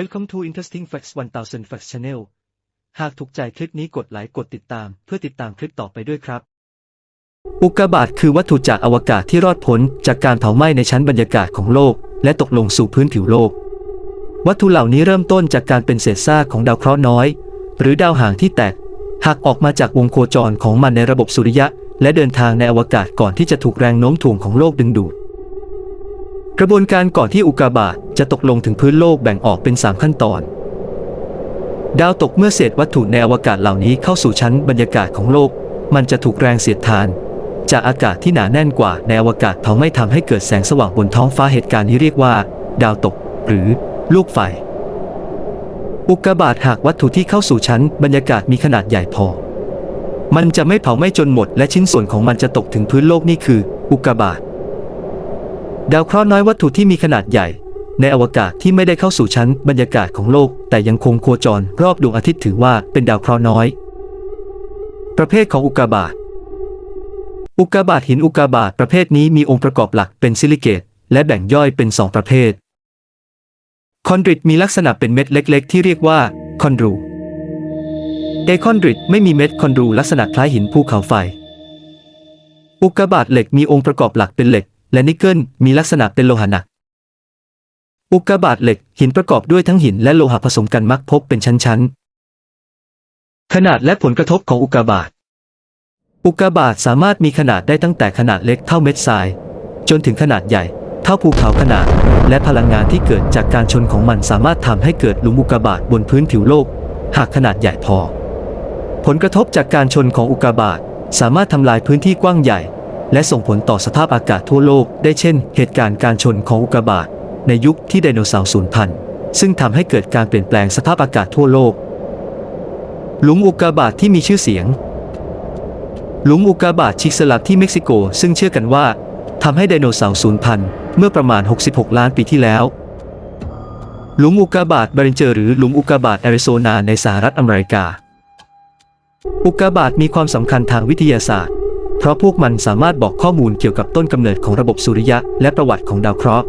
Welcome to Interesting Facts 1000 Facts Channel หากถูกใจคลิปนี้กดไลค์กดติดตาม เพื่อติดตามคลิปต่อไปด้วยครับ อุกกาบาตคือวัตถุจากอวกาศที่รอดพ้นจากการเผาไหม้ในชั้นบรรยากาศของโลก และตกลงสู่พื้นผิวโลก วัตถุเหล่านี้เริ่มต้นจากการเป็นเศษซากของดาวเคราะห์น้อย หรือดาวหางที่แตกหักออกมาจากวงโคจรของมันในระบบสุริยะ และเดินทางในอวกาศก่อนที่จะถูกแรงโน้มถ่วงของโลกดึงดูด กระบวนการก่อนที่อุกกาบาตจะตกลงถึงพื้นโลกแบ่งออกเป็น 3 ขั้นตอน ดาวตกเมื่อเศษวัตถุในอวกาศเหล่านี้เข้าสู่ชั้นบรรยากาศของโลก มันจะถูกแรงเสียดทาน จากอากาศที่หนาแน่นกว่าในอวกาศเผาไม่ทำให้เกิดแสงสว่างบนท้องฟ้าเหตุการณ์นี้เรียกว่า ดาวตก หรือ ลูกไฟ อุกกาบาตหากวัตถุที่เข้าสู่ชั้นบรรยากาศมีขนาดใหญ่พอ มันจะไม่เผาไหม้จนหมด และชิ้นส่วนของมันจะตกถึงพื้นโลกนี่คือ อุกกาบาต ดาวเคราะห์น้อยวัตถุที่มีขนาดใหญ่ ในอวกาศที่ไม่ได้เข้าสู่ชั้นบรรยากาศของโลก แต่ยังคงโคจรรอบดวงอาทิตย์ถือว่าเป็นดาวเคราะห์น้อย ประเภทของอุกกาบาตอุกกาบาตหินอุกกาบาตประเภทนี้มีองค์ประกอบหลักเป็นซิลิเกตและแบ่งย่อยเป็นสองประเภท คอนดริตมีลักษณะเป็นเม็ดเล็ก ๆ ที่เรียกว่าคอนดรูเอคอนดริตไม่มีเม็ดคอนดรูลักษณะคล้ายหินภูเขาไฟ อุกกาบาตเหล็กมีองค์ประกอบหลักเป็นเหล็ก และนิกเกิลมีลักษณะเป็นโลหะหนัก อุกกาบาตเหล็กหินประกอบด้วยทั้งหินและโลหะผสมกันมักพบเป็นชั้นๆ ขนาดและผลกระทบของอุกกาบาต อุกกาบาตสามารถมีขนาดได้ตั้งแต่ขนาดเล็กเท่าเม็ดทราย จนถึงขนาดใหญ่ เท่าภูเขาขนาด และพลังงานที่เกิดจากการชนของมันสามารถทำให้เกิดหลุมอุกกาบาตบนพื้นผิวโลก หากขนาดใหญ่พอ ผลกระทบจากการชนของอุกกาบาตสามารถทำลายพื้นที่กว้างใหญ่ และส่งผลต่อสภาพอากาศทั่วโลกได้เช่น เหตุการณ์การชนของอุกกาบาตในยุคที่ไดโนเสาร์สูญพันธุ์ซึ่งทำให้เกิดการเปลี่ยนแปลงสภาพอากาศทั่วโลก หลุมอุกกาบาตที่มีชื่อเสียง หลุมอุกกาบาตชิกสลับที่เม็กซิโก ซึ่งเชื่อกันว่าทำให้ไดโนเสาร์สูญพันธุ์เมื่อประมาณ 66 ล้านปีที่แล้ว หลุมอุกกาบาตบรินเจอร์หรือหลุมอุกกาบาตแอริโซนาในสหรัฐอเมริกา อุกกาบาตมีความสำคัญทางวิทยาศาสตร์ เพราะพวกมันสามารถบอกข้อมูลเกี่ยวกับต้นกำเนิดของระบบสุริยะและประวัติของดาวเคราะห์